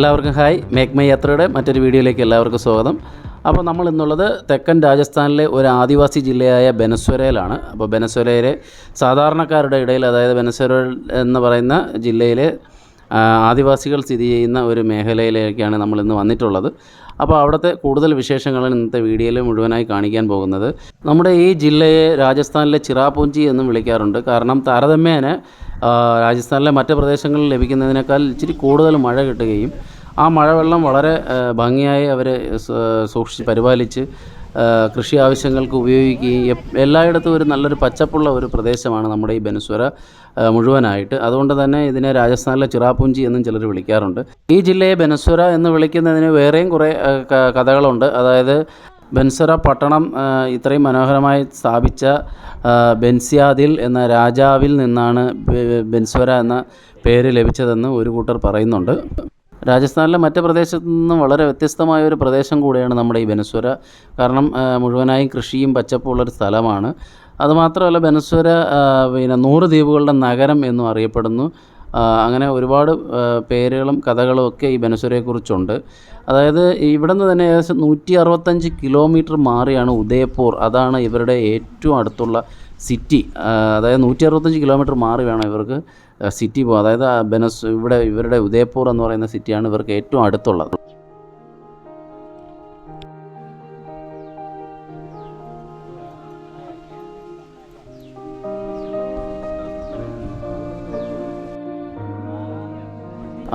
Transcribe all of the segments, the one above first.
എല്ലാവർക്കും hi make my യാത്രയുടെ മറ്റൊരു വീഡിയോയിലേക്ക് എല്ലാവർക്കും സ്വാഗതം. അപ്പോൾ നമ്മൾ ഇന്നുള്ളത് തെക്കൻ രാജസ്ഥാനിലെ ഒരു ആദിവാസി ജില്ലയായ ബെനസ്വരയിലാണ്. അപ്പോൾ ബെനസ്വരയിലെ സാധാരണക്കാരുടെ ഇടയിൽ അതായത് ബെനസ്വര എന്ന് പറയുന്ന ജില്ലയിലെ ആദിവാസികൾ സ്ഥിതി ചെയ്യുന്ന ഒരു മേഖലയിലേക്കാണ് നമ്മൾ ഇന്ന് വന്നിട്ടുള്ളത്. അപ്പോൾ അവിടുത്തെ കൂടുതൽ വിശേഷങ്ങളാണ് ഇന്നത്തെ വീഡിയോയിൽ മുഴുവനായി കാണിക്കാൻ പോകുന്നത്. നമ്മുടെ ഈ ജില്ലയെ രാജസ്ഥാനിലെ ചിറാപൂഞ്ചി എന്നും വിളിക്കാറുണ്ട്. കാരണം താരതമ്യേന രാജസ്ഥാനിലെ മറ്റ് പ്രദേശങ്ങളിൽ ലഭിക്കുന്നതിനേക്കാൾ ഇച്ചിരി കൂടുതൽ മഴ കിട്ടുകയും ആ മഴവെള്ളം വളരെ ഭംഗിയായി അവർ സൂക്ഷിച്ച് പരിപാലിച്ച് കൃഷി ആവശ്യങ്ങൾക്ക് ഉപയോഗിക്കുകയും എല്ലായിടത്തും ഒരു നല്ലൊരു പച്ചപ്പുള്ള ഒരു പ്രദേശമാണ് നമ്മുടെ ഈ ബെനസ്വര. മുഴുവനായിട്ട്. അതുകൊണ്ട് തന്നെ ഇതിനെ രാജസ്ഥാനിലെ ചിറാപുഞ്ചി എന്നും ചിലർ വിളിക്കാറുണ്ട്. ഈ ജില്ലയെ ബെനസുര എന്ന് വിളിക്കുന്നതിന് വേറെയും കുറേ കഥകളുണ്ട്. അതായത് ബൻസറ പട്ടണം ഇത്രയും മനോഹരമായി സ്ഥാപിച്ച ബെൻസിയാദിൽ എന്ന രാജാവിൽ നിന്നാണ് ബെൻസുര എന്ന പേര് ലഭിച്ചതെന്ന് ഒരു കൂട്ടർ പറയുന്നുണ്ട്. രാജസ്ഥാനിലെ മറ്റ് പ്രദേശത്തു നിന്നും വളരെ വ്യത്യസ്തമായ ഒരു പ്രദേശം കൂടിയാണ് നമ്മുടെ ഈ ബെനസുര കാരണം മുഴുവനായും കൃഷിയും പച്ചപ്പുള്ളൊരു സ്ഥലമാണ്. അതുമാത്രമല്ല ബെനസ്വര പിന്നെ നൂറ് ദ്വീപുകളുടെ നഗരം എന്നും അറിയപ്പെടുന്നു. അങ്ങനെ ഒരുപാട് പേരുകളും കഥകളും ഒക്കെ ഈ ബെനസ്വരയെക്കുറിച്ചുണ്ട് അതായത് ഇവിടെ നിന്ന് തന്നെ ഏകദേശം നൂറ്റി അറുപത്തഞ്ച് കിലോമീറ്റർ മാറിയാണ് ഉദയപൂർ. അതാണ് ഇവരുടെ ഏറ്റവും അടുത്തുള്ള സിറ്റി. അതായത് നൂറ്റി അറുപത്തഞ്ച് കിലോമീറ്റർ മാറി വേണം ഇവർക്ക് സിറ്റി പോകാൻ. അതായത് ബെനസ് ഇവിടെ ഇവരുടെ ഉദയപൂർ എന്ന് പറയുന്ന സിറ്റിയാണ് ഇവർക്ക് ഏറ്റവും അടുത്തുള്ളത്.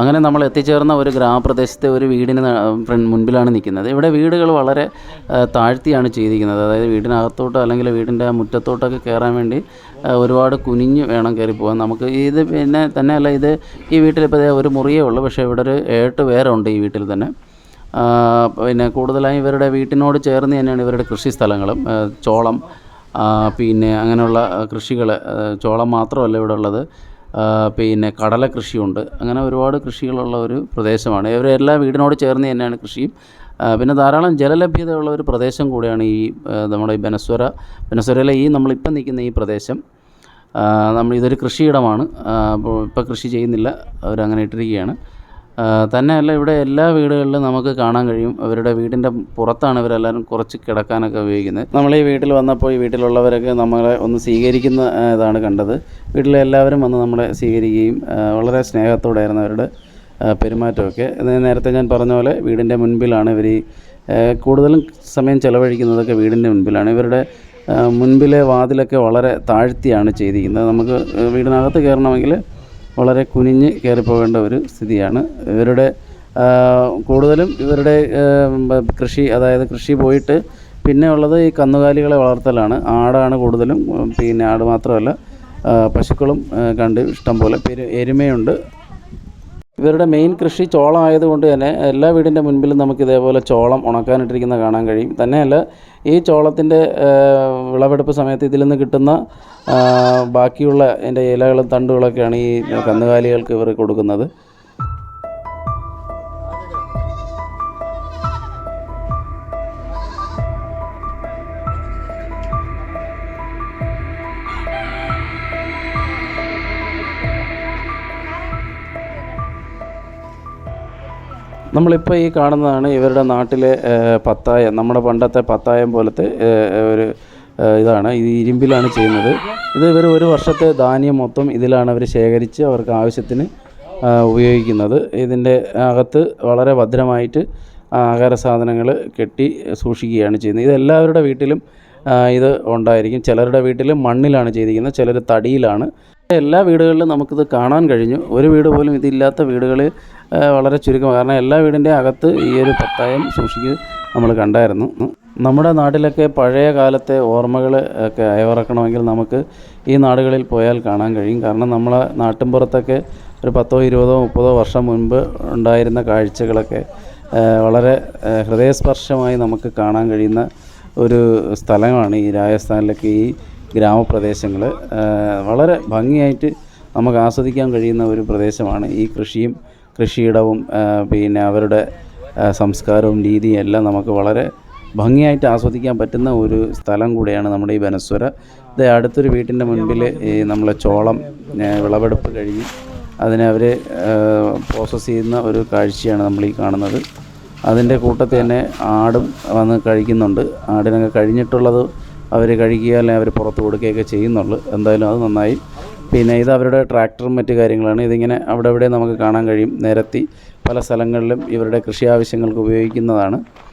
അങ്ങനെ നമ്മൾ എത്തിച്ചേർന്ന ഒരു ഗ്രാമപ്രദേശത്തെ ഒരു വീടിന് മുൻപിലാണ് നിൽക്കുന്നത്. ഇവിടെ വീടുകൾ വളരെ താഴ്ത്തിയാണ് ചെയ്തിരിക്കുന്നത്. അതായത് വീടിനകത്തോട്ടോ അല്ലെങ്കിൽ വീടിന്റെ മുറ്റത്തോട്ടൊക്കെ കയറാൻ വേണ്ടി ഒരുപാട് കുനിഞ്ഞ് വേണം കയറി പോകാൻ. നമുക്ക് ഇത് പിന്നെ തന്നെയല്ല ഇത് ഈ വീട്ടിലിപ്പോൾ ഒരു മുറിയേ ഉള്ളൂ. പക്ഷേ ഇവിടെ ഒരു ഏട്ട് പേരുണ്ട് ഈ വീട്ടിൽ തന്നെ. പിന്നെ കൂടുതലായും ഇവരുടെ വീട്ടിനോട് ചേർന്ന് തന്നെയാണ് ഇവരുടെ കൃഷി സ്ഥലങ്ങളും. ചോളം പിന്നെ അങ്ങനെയുള്ള കൃഷികൾ ചോളം മാത്രമല്ല ഇവിടെ ഉള്ളത്. പിന്നെ കടല കൃഷിയുണ്ട് അങ്ങനെ ഒരുപാട് കൃഷികളുള്ള ഒരു പ്രദേശമാണ്. ഇവരെല്ലാം എല്ലാ വീടിനോട് ചേർന്ന് തന്നെയാണ് കൃഷിയും. പിന്നെ ധാരാളം ജലലഭ്യതയുള്ള ഒരു പ്രദേശം കൂടിയാണ് ഈ നമ്മുടെ ഈ ബനസ്വര ബനസ്വരയിലെ ഈ നമ്മളിപ്പം നിൽക്കുന്ന ഈ പ്രദേശം. നമ്മൾ ഇതൊരു കൃഷിയിടമാണ്. ഇപ്പോൾ കൃഷി ചെയ്യുന്നില്ല. അവരങ്ങനെ ഇട്ടിരിക്കുകയാണ്. തന്നെയല്ല ഇവിടെ എല്ലാ വീടുകളിലും നമുക്ക് കാണാൻ കഴിയും. അവരുടെ വീടിന്റെ പുറത്താണ് ഇവരെല്ലാവരും കുറച്ച് കിടക്കാനൊക്കെ ഉപയോഗിക്കുന്നത്. നമ്മൾ ഈ വീട്ടിൽ വന്നപ്പോൾ ഈ വീട്ടിലുള്ളവരൊക്കെ നമ്മളെ ഒന്ന് സ്വീകരിക്കുന്ന ഇതാണ് കണ്ടത്. വീട്ടിലെ എല്ലാവരും വന്ന് നമ്മളെ സ്വീകരിക്കുകയും വളരെ സ്നേഹത്തോടെയായിരുന്നു അവരുടെ പെരുമാറ്റമൊക്കെ. നേരത്തെ ഞാൻ പറഞ്ഞ പോലെ വീടിന്റെ മുൻപിലാണ് ഇവർ കൂടുതലും സമയം ചിലവഴിക്കുന്നതൊക്കെ വീടിന്റെ മുൻപിലാണ്. ഇവരുടെ മുൻപിലെ വാതിലൊക്കെ വളരെ താഴ്ത്തിയാണ് ചെയ്തിരിക്കുന്നത്. നമുക്ക് വീടിനകത്ത് കയറണമെങ്കിൽ വളരെ കുനിഞ്ഞ് കയറിപ്പോകേണ്ട ഒരു സ്ഥിതിയാണ്. ഇവരുടെ കൂടുതലും ഇവരുടെ കൃഷി അതായത് കൃഷി പോയിട്ട് പിന്നെ ഉള്ളത് ഈ കന്നുകാലികളെ വളർത്തലാണ്. ആടാണ് കൂടുതലും പിന്നെ ആട് മാത്രമല്ല പശുക്കളും കണ്ട് ഇഷ്ടം പോലെ പെരു എരുമയുണ്ട്. ഇവരുടെ മെയിൻ കൃഷി ചോളം ആയതുകൊണ്ട് തന്നെ എല്ലാ വീടിന്റെ മുൻപിലും നമുക്ക് ഇതേപോലെ ചോളം ഉണക്കാനിട്ടിരിക്കുന്ന കാണാൻ കഴിയും. തന്നെയല്ല ഈ ചോളത്തിന്റെ വിളവെടുപ്പ് സമയത്ത് ഇതിൽ നിന്ന് കിട്ടുന്ന ബാക്കിയുള്ള എന്റെ ഇലകളും തണ്ടുകളൊക്കെയാണ് ഈ കന്നുകാലികൾക്ക് ഇവർ കൊടുക്കുന്നത്. നമ്മളിപ്പോൾ ഈ കാണുന്നതാണ് ഇവരുടെ നാട്ടിലെ പത്തായം നമ്മുടെ പണ്ടത്തെ പത്തായം പോലത്തെ ഒരു ഇതാണ്. ഇത് ഇരുമ്പിലാണ് ചെയ്യുന്നത്. ഇത് ഇവർ ഒരു വർഷത്തെ ധാന്യം മൊത്തം ഇതിലാണ് അവർ ശേഖരിച്ച് അവർക്ക് ആവശ്യത്തിന് ഉപയോഗിക്കുന്നത്. ഇതിന്റെ അകത്ത് വളരെ ഭദ്രമായിട്ട് ആഹാര സാധനങ്ങൾ കെട്ടി സൂക്ഷിക്കുകയാണ് ചെയ്യുന്നത്. ഇതെല്ലാവരുടെ വീട്ടിലും ഇത് ഉണ്ടായിരിക്കും. ചിലരുടെ വീട്ടിൽ മണ്ണിലാണ് ചെയ്തിരിക്കുന്നത്. ചിലർ തടിയിലാണ് എല്ലാ വീടുകളിലും നമുക്കിത് കാണാൻ കഴിഞ്ഞു. ഒരു വീട് പോലും ഇതില്ലാത്ത വീടുകൾ വളരെ ചുരുക്കം. കാരണം എല്ലാ വീടിന്റെ അകത്ത് ഈ ഒരു പത്തായം സൂക്ഷിക്കുക നമ്മൾ കണ്ടായിരുന്നു. നമ്മുടെ നാട്ടിലൊക്കെ പഴയ കാലത്തെ ഓർമ്മകൾ ഒക്കെ അയവിറക്കണമെങ്കിൽ നമുക്ക് ഈ നാടുകളിൽ പോയാൽ കാണാൻ കഴിയും. കാരണം നമ്മളെ നാട്ടിൻപുറത്തൊക്കെ ഒരു പത്തോ ഇരുപതോ മുപ്പതോ വർഷം മുൻപ് ഉണ്ടായിരുന്ന കാഴ്ചകളൊക്കെ വളരെ ഹൃദയസ്പർശമായി നമുക്ക് കാണാൻ കഴിയുന്ന ഒരു സ്ഥലമാണ് ഈ രാജസ്ഥാനിലൊക്കെ ഈ ഗ്രാമപ്രദേശങ്ങൾ വളരെ ഭംഗിയായിട്ട് നമുക്ക് ആസ്വദിക്കാൻ കഴിയുന്ന ഒരു പ്രദേശമാണ് ഈ കൃഷിയും കൃഷിയിടവും പിന്നെ അവരുടെ സംസ്കാരവും രീതിയും എല്ലാം നമുക്ക് വളരെ ഭംഗിയായിട്ട് ആസ്വദിക്കാൻ പറ്റുന്ന ഒരു സ്ഥലം കൂടിയാണ് നമ്മുടെ ഈ ബനസ്വര. ഇത് അടുത്തൊരു വീട്ടിന്റെ മുൻപിൽ ഈ നമ്മളെ ചോളം വിളവെടുപ്പ് കഴിഞ്ഞ് അതിനെ അവർ പ്രോസസ്സ് ചെയ്യുന്ന ഒരു കാഴ്ചയാണ് നമ്മൾ ഈ കാണുന്നത്. അതിന്റെ കൂട്ടത്തിൽ തന്നെ ആടും വന്ന് കഴിക്കുന്നുണ്ട്. ആടിനൊക്കെ കഴിഞ്ഞിട്ടുള്ളത് അവർ കഴിക്കുക അല്ലെങ്കിൽ അവർ പുറത്ത് കൊടുക്കുകയൊക്കെ ചെയ്യുന്നുള്ളൂ. എന്തായാലും അത് നന്നായി. പിന്നെ ഇത് അവരുടെ ട്രാക്ടറും മറ്റു കാര്യങ്ങളാണ്. ഇതിങ്ങനെ അവിടെ ഇവിടെ നമുക്ക് കാണാൻ കഴിയും. നിരത്തി പല സ്ഥലങ്ങളിലും ഇവരുടെ കൃഷി ആവശ്യങ്ങൾക്ക് ഉപയോഗിക്കുന്നതാണ്.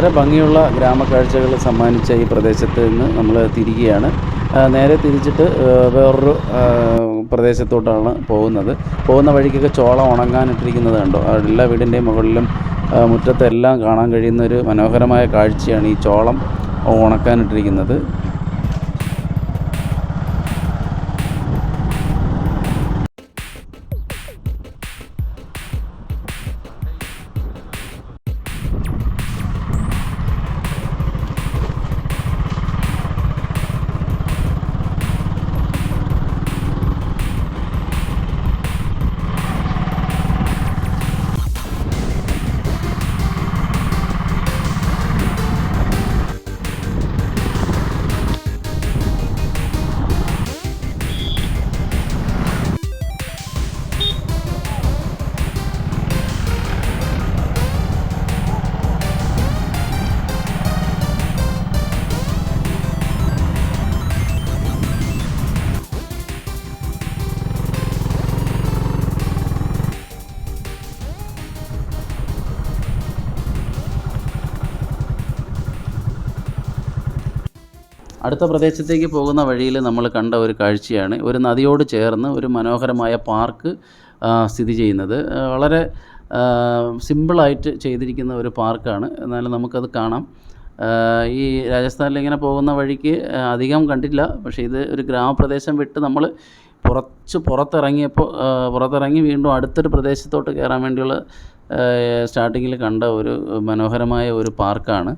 വളരെ ഭംഗിയുള്ള ഗ്രാമക്കാഴ്ചകൾ സമ്മാനിച്ച ഈ പ്രദേശത്ത് നിന്ന് നമ്മൾ തിരികെയാണ്. നേരെ തിരിച്ചിട്ട് വേറൊരു പ്രദേശത്തോട്ടാണ് പോകുന്നത്. പോകുന്ന വഴിക്കൊക്കെ ചോളം ഉണങ്ങാനിട്ടിരിക്കുന്നത് കണ്ടോ? എല്ലാ വീടിന്റെയും മുകളിലും മുറ്റത്തെല്ലാം കാണാൻ കഴിയുന്ന ഒരു മനോഹരമായ കാഴ്ചയാണ് ഈ ചോളം ഉണക്കാനിട്ടിരിക്കുന്നത് അടുത്ത പ്രദേശത്തേക്ക് പോകുന്ന വഴിയിൽ നമ്മൾ കണ്ട ഒരു കാഴ്ചയാണ്. ഒരു നദിയോട് ചേർന്ന് ഒരു മനോഹരമായ പാർക്ക് സ്ഥിതി ചെയ്യുന്നത്. വളരെ സിമ്പിളായിട്ട് ചെയ്തിരിക്കുന്ന ഒരു പാർക്കാണ്. എന്നാലും നമുക്കത് കാണാം. ഈ രാജസ്ഥാനിൽ ഇങ്ങനെ പോകുന്ന വഴിക്ക് അധികം കണ്ടില്ല പക്ഷേ ഇത് ഒരു ഗ്രാമപ്രദേശം വിട്ട് നമ്മൾ കുറച്ച് പുറത്തിറങ്ങിയപ്പോൾ പുറത്തിറങ്ങി വീണ്ടും അടുത്തൊരു പ്രദേശത്തോട്ട് കയറാൻ വേണ്ടിയുള്ള സ്റ്റാർട്ടിങ്ങിൽ കണ്ട ഒരു മനോഹരമായ ഒരു പാർക്കാണ്.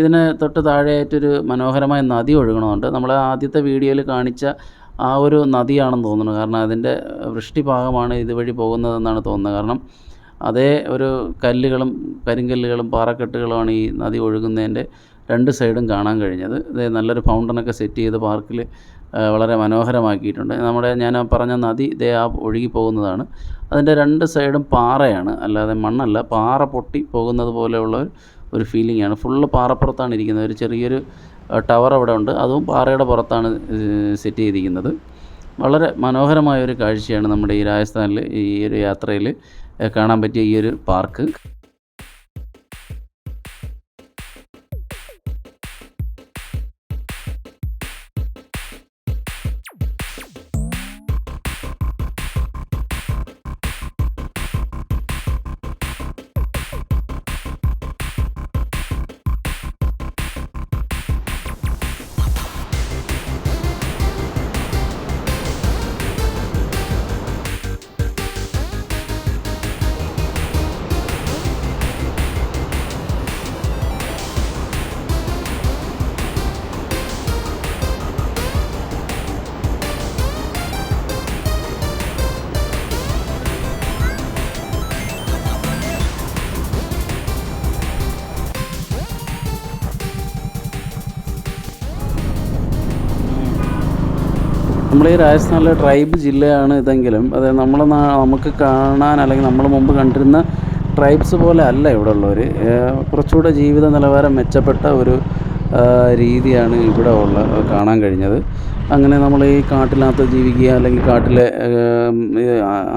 ഇതിന് തൊട്ട് താഴെയായിട്ടൊരു മനോഹരമായ നദി ഒഴുകണമുണ്ട്. നമ്മൾ ആദ്യത്തെ വീഡിയോയിൽ കാണിച്ച ആ ഒരു നദിയാണെന്ന് തോന്നുന്നു. കാരണം അതിന്റെ വൃഷ്ടിഭാഗമാണ് ഇതുവഴി പോകുന്നതെന്നാണ് തോന്നുന്നത്. കാരണം അതേ ഒരു കല്ലുകളും കരിങ്കല്ലുകളും പാറക്കെട്ടുകളുമാണ് ഈ നദി ഒഴുകുന്നതിന്റെ രണ്ട് സൈഡും കാണാൻ കഴിഞ്ഞത്. ഇത് നല്ലൊരു ഫൗണ്ടനൊക്കെ സെറ്റ് ചെയ്ത് പാർക്കിൽ വളരെ മനോഹരമാക്കിയിട്ടുണ്ട്. നമ്മുടെ ഞാൻ പറഞ്ഞ നദി ഇതേ ആ ഒഴുകി പോകുന്നതാണ് അതിന്റെ രണ്ട് സൈഡും പാറയാണ്. അല്ലാതെ മണ്ണല്ല പാറ പൊട്ടി പോകുന്നത് പോലെയുള്ള ഒരു ഫീലിംഗാണ് ഫുള്ള് പാറപ്പുറത്താണ് ഇരിക്കുന്നത്. ഒരു ചെറിയൊരു ടവർ അവിടെ ഉണ്ട്. അതും പാറയുടെ പുറത്താണ് സെറ്റ് ചെയ്തിരിക്കുന്നത്. വളരെ മനോഹരമായ ഒരു കാഴ്ചയാണ് നമ്മുടെ ഈ രാജസ്ഥാനിൽ ഈ ഒരു യാത്രയിൽ കാണാൻ പറ്റിയ ഈ ഒരു പാർക്ക് നമ്മൾ ഈ രാജസ്ഥാനിലെ ട്രൈബ് ജില്ലയാണ് ഇതെങ്കിലും. അത് നമ്മൾ നമുക്ക് കാണാൻ അല്ലെങ്കിൽ നമ്മൾ മുമ്പ് കണ്ടിരുന്ന ട്രൈബ്സ് പോലെ അല്ല ഇവിടെ ഉള്ളവർ കുറച്ചുകൂടെ ജീവിത നിലവാരം മെച്ചപ്പെട്ട ഒരു രീതിയാണ് ഇവിടെ ഉള്ള കാണാൻ കഴിഞ്ഞത്. അങ്ങനെ നമ്മൾ ഈ കാട്ടിനകത്ത് ജീവിക്കുക അല്ലെങ്കിൽ കാട്ടിലെ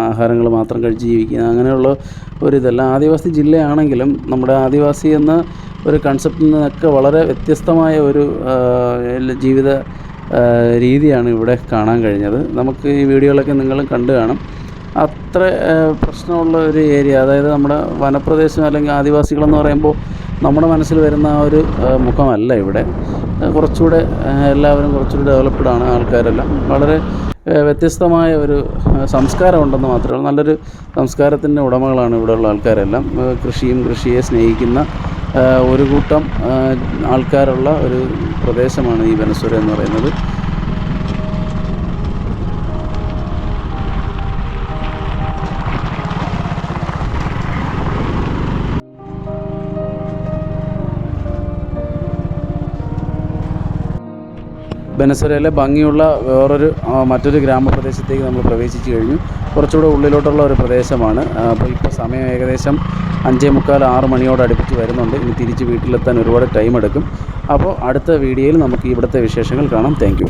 ആഹാരങ്ങൾ മാത്രം കഴിച്ച് ജീവിക്കുക അങ്ങനെയുള്ള ഒരിതല്ല ആദിവാസി ജില്ലയാണെങ്കിലും നമ്മുടെ ആദിവാസി എന്ന ഒരു കൺസെപ്റ്റിൽ നിന്നൊക്കെ വളരെ വ്യത്യസ്തമായ ഒരു ജീവിത രീതിയാണ് ഇവിടെ കാണാൻ കഴിഞ്ഞത്. നമുക്ക് ഈ വീഡിയോകളൊക്കെ നിങ്ങളും കണ്ടു കാണും. അത്ര പ്രശ്നമുള്ള ഒരു ഏരിയ അതായത് നമ്മുടെ വനപ്രദേശം അല്ലെങ്കിൽ ആദിവാസികളെന്ന് പറയുമ്പോൾ നമ്മുടെ മനസ്സിൽ വരുന്ന ആ ഒരു മുഖമല്ല ഇവിടെ. കുറച്ചുകൂടെ എല്ലാവരും കുറച്ചുകൂടി ഡെവലപ്ഡ് ആണ് ആൾക്കാരെല്ലാം. വളരെ വ്യത്യസ്തമായ ഒരു സംസ്കാരം ഉണ്ടെന്ന് മാത്രമേ നല്ലൊരു സംസ്കാരത്തിന്റെ ഉടമകളാണ് ഇവിടെയുള്ള ആൾക്കാരെല്ലാം. കൃഷിയും കൃഷിയെ സ്നേഹിക്കുന്ന ഒരു കൂട്ടം ആൾക്കാരുള്ള ഒരു പ്രദേശമാണ് ഈ വെനസ്വര എന്ന് പറയുന്നത്. ബനസരയിലെ ഭംഗിയുള്ള വേറൊരു മറ്റൊരു ഗ്രാമപ്രദേശത്തേക്ക് നമ്മൾ പ്രവേശിച്ചു കഴിഞ്ഞു. കുറച്ചുകൂടെ ഉള്ളിലോട്ടുള്ള ഒരു പ്രദേശമാണ്. അപ്പോൾ ഇപ്പോൾ സമയം ഏകദേശം അഞ്ചേ മുക്കാൽ ആറ് മണിയോട് അടുപ്പിച്ച് വരുന്നുണ്ട്. ഇനി തിരിച്ച് വീട്ടിലെത്താൻ ഒരുപാട് ടൈം എടുക്കും അപ്പോൾ അടുത്ത വീഡിയോയിൽ നമുക്ക് ഇവിടുത്തെ വിശേഷങ്ങൾ കാണാം. താങ്ക്